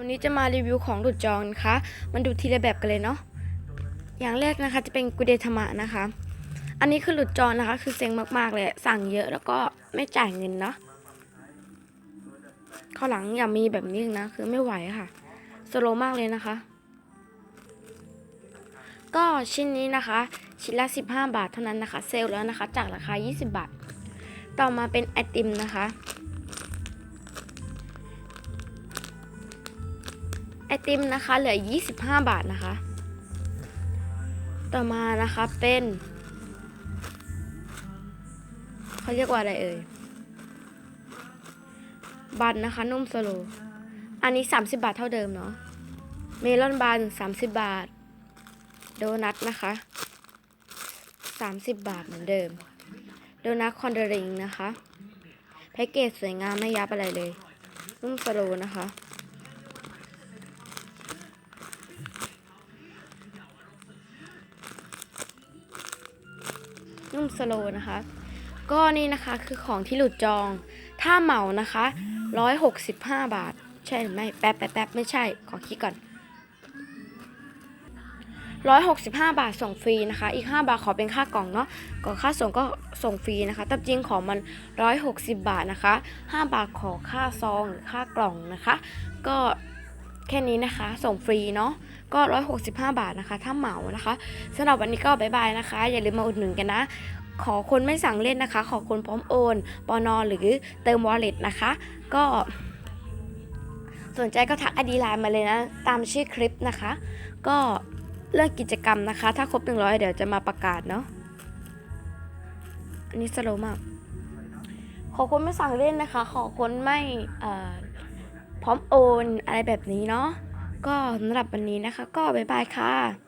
วันนี้จะมารีวิวของหลุดจองนะคะ มันดูทีละแบบกันเลยเนาะ อย่างแรกนะคะจะเป็นกุเดธรรมะนะคะ อันนี้คือหลุดจองนะคะ คือเซ็งมากๆเลย สั่งเยอะแล้วก็ไม่จ่ายเงินเนาะข้าวหลังอย่ามีแบบนี้อีกนะ คือไม่ไหวค่ะ สโลมากเลยนะคะ ก็ชิ้นนี้นะคะ ชิ้นละ 15 บาทเท่านั้นนะคะ เซลแล้วนะคะ จากราคา 20 บาท ต่อมาเป็นไอติมนะคะ ไอติมนะคะ เหลือ 25 บาทนะคะ ต่อมานะคะเป็นเขาเรียกว่าอะไรเอ่ย บันนะคะนุ่มสโล อันนี้ 30 บาทเท่าเดิมเนาะ เมลอนบัน 30 บาท โดนัทนะคะ 30 บาทเหมือนเดิม โดนัทคอนเดริงนะคะ แพ็กเกจสวยงามไม่ยับอะไรเลยนุ่มสโลนะคะ นุ่มสโลว์นะคะ ก็นี่นะคะคือของที่หลุดจอง ถ้าเหมานะคะ 165 บาท ใช่หรือไม่ แป๊บแป๊บแป๊บไม่ใช่ ขอคิดก่อน 165 บาทส่งฟรีนะคะ อีก 5 บาทขอเป็นค่ากล่องเนาะก่อนค่าส่งก็ส่งฟรีนะคะแต่จริงของมัน 160 บาทนะคะ 5 บาทขอค่าซองหรือค่ากล่องนะคะ ก็ แค่นี้นะคะ ส่งฟรีเนาะก็ 165 บาทนะคะ ถ้าเหมานะคะสำหรับวันนี้ก็บายบายนะคะ อย่าลืมมาอุดหนุนกันนะ ขอคนไม่สั่งเล่นนะคะ ขอคนพร้อมโอนปอนอหรือเติมวอลเล็ตนะคะ ก็สนใจก็ทักอดีไลน์มาเลยนะ ตามชื่อคลิปนะคะ ก็เรื่องกิจกรรมนะคะ ถ้าครบ 100 เดี๋ยวจะมาประกาศเนาะอันนี้สโลมาก ขอคนไม่สั่งเล่นนะคะ ขอคนไม่เอ่อ พร้อมโอนอะไรแบบนี้เนาะก็สำหรับวันนี้นะคะ ก็บ๊ายบายค่ะ